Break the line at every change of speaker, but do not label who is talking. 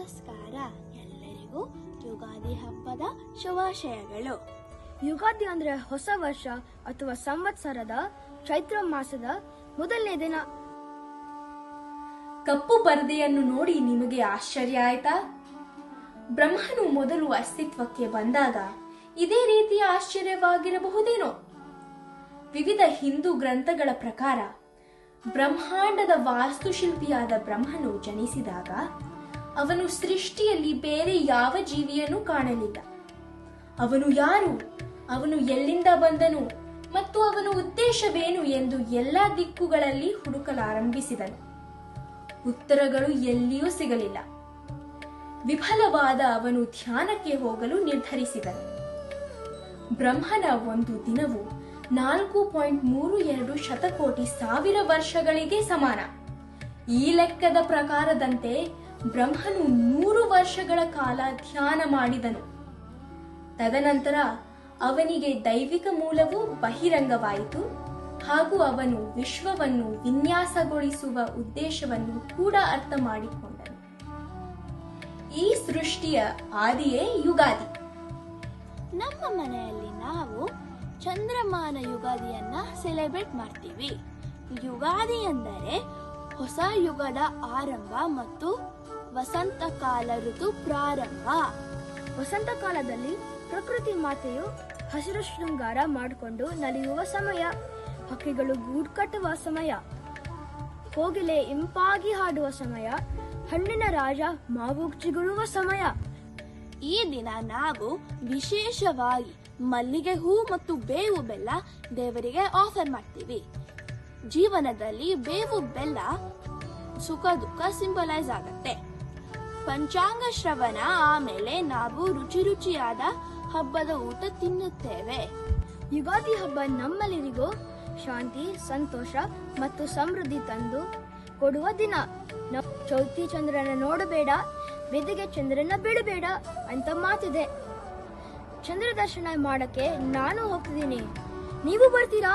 ನಮಸ್ಕಾರ. ಎಲ್ಲರಿಗೂ ಯುಗಾದಿ ಹಬ್ಬದ ಶುಭಾಶಯಗಳು.
ಯುಗಾದಿ ಅಂದ್ರೆ ಹೊಸ ವರ್ಷ ಅಥವಾ ಸಂವತ್ಸರದ ಚೈತ್ರ ಮಾಸದ ಮೊದಲನೇ ದಿನ.
ಕಪ್ಪು ಪರದೆಯನ್ನು ನೋಡಿ ನಿಮಗೆ ಆಶ್ಚರ್ಯ ಆಯ್ತಾ? ಬ್ರಹ್ಮನು ಮೊದಲು ಅಸ್ತಿತ್ವಕ್ಕೆ ಬಂದಾಗ ಇದೇ ರೀತಿಯ ಆಶ್ಚರ್ಯವಾಗಿರಬಹುದೇನೋ? ವಿವಿಧ ಹಿಂದೂ ಗ್ರಂಥಗಳ ಪ್ರಕಾರ ಬ್ರಹ್ಮಾಂಡದ ವಾಸ್ತುಶಿಲ್ಪಿಯಾದ ಬ್ರಹ್ಮನು ಜನಿಸಿದಾಗ ಅವನು ಸೃಷ್ಟಿಯಲ್ಲಿ ಬೇರೆ ಯಾವ ಜೀವಿಯನ್ನು ಕಾಣಲಿಲ್ಲ. ಅವನು ಯಾರು? ಅವನು ಎಲ್ಲಿಂದ ಬಂದನು? ಮತ್ತು ಅವನ ಉದ್ದೇಶವೇನು ಎಂದು ಎಲ್ಲಾ ದಿಕ್ಕುಗಳಲ್ಲಿ ಹುಡುಕಲಾರಂಭಿಸಿದನು. ಉತ್ತರಗಳು ಎಲ್ಲಿಯೂ ಸಿಗಲಿಲ್ಲ. ವಿಫಲವಾದ ಅವನು ಧ್ಯಾನಕ್ಕೆ ಹೋಗಲು ನಿರ್ಧರಿಸಿದನು. ಬ್ರಹ್ಮನ ಒಂದು ದಿನವು ನಾಲ್ಕು ಪಾಯಿಂಟ್ ಮೂರು ಎರಡು ಶತಕೋಟಿ ಸಾವಿರ ವರ್ಷಗಳಿಗೆ ಸಮಾನ. ಈ ಲೆಕ್ಕದ ಪ್ರಕಾರದಂತೆ ಬ್ರಹ್ಮನು ನೂರು ವರ್ಷಗಳ ಕಾಲ ಧ್ಯಾನ ಮಾಡಿದನು. ತದನಂತರ ಅವನಿಗೆ ದೈವಿಕ ಮೂಲವು ಬಹಿರಂಗವಾಯಿತು. ಹಾಗೂ ಅವನು ವಿಶ್ವವನ್ನು ವಿನ್ಯಾಸಗೊಳಿಸುವ ಉದ್ದೇಶವನ್ನು ಕೂಡ ಅರ್ಥ ಮಾಡಿಕೊಂಡನು. ಈ ಸೃಷ್ಟಿಯ ಆದಿಯೇ ಯುಗಾದಿ.
ನಮ್ಮ ಮನೆಯಲ್ಲಿ ನಾವು ಚಂದ್ರಮಾನ ಯುಗಾದಿಯನ್ನ ಸೆಲೆಬ್ರೇಟ್ ಮಾಡ್ತೀವಿ. ಯುಗಾದಿ ಎಂದರೆ ಹೊಸ ಯುಗದ ಆರಂಭ ಮತ್ತು ವಸಂತ ಕಾಲ ಋತು ಪ್ರಾರಂಭ.
ವಸಂತ ಕಾಲದಲ್ಲಿ ಪ್ರಕೃತಿ ಮಾತೆಯು ಹಸಿರು ಶೃಂಗಾರ ಮಾಡಿಕೊಂಡು ನಲಿಯುವ ಸಮಯ. ಹಕ್ಕಿಗಳು ಗೂಡು ಕಟ್ಟುವ ಸಮಯ. ಕೋಗಿಲೆ ಇಂಪಾಗಿ ಹಾಡುವ ಸಮಯ. ಹಣ್ಣಿನ ರಾಜ ಮಾವು ಚಿಗುರುವ ಸಮಯ.
ಈ ದಿನ ನಾವು ವಿಶೇಷವಾಗಿ ಮಲ್ಲಿಗೆ ಹೂ ಮತ್ತು ಬೇವು ಬೆಲ್ಲ ದೇವರಿಗೆ ಆಫರ್ ಮಾಡ್ತೀವಿ. ಜೀವನದಲ್ಲಿ ಬೇವು, ಬೆಲ್ಲ, ಸುಖ, ದುಃಖ ಸಿಂಬಲೈಸ್ ಆಗತ್ತೆ. ಪಂಚಾಂಗ ಶ್ರವಣ, ಆಮೇಲೆ ನಾವು ರುಚಿ ರುಚಿಯಾದ ಹಬ್ಬದ ಊಟ ತಿನ್ನುತ್ತೇವೆ.
ಯುಗಾದಿ ಹಬ್ಬ ನಮ್ಮೆಲ್ಲರಿಗೂ ಶಾಂತಿ, ಸಂತೋಷ ಮತ್ತು ಸಮೃದ್ಧಿ ತಂದು ಕೊಡುವ ದಿನ. ಚೌತಿ ಚಂದ್ರನ ನೋಡಬೇಡ, ಬೆದಿಗೆ ಚಂದ್ರನ ಬಿಡಬೇಡ ಅಂತ ಮಾತಿದೆ. ಚಂದ್ರ ದರ್ಶನ ಮಾಡಕ್ಕೆ ನಾನು ಹೋಗ್ತಿದ್ದೀನಿ. ನೀವು ಬರ್ತೀರಾ?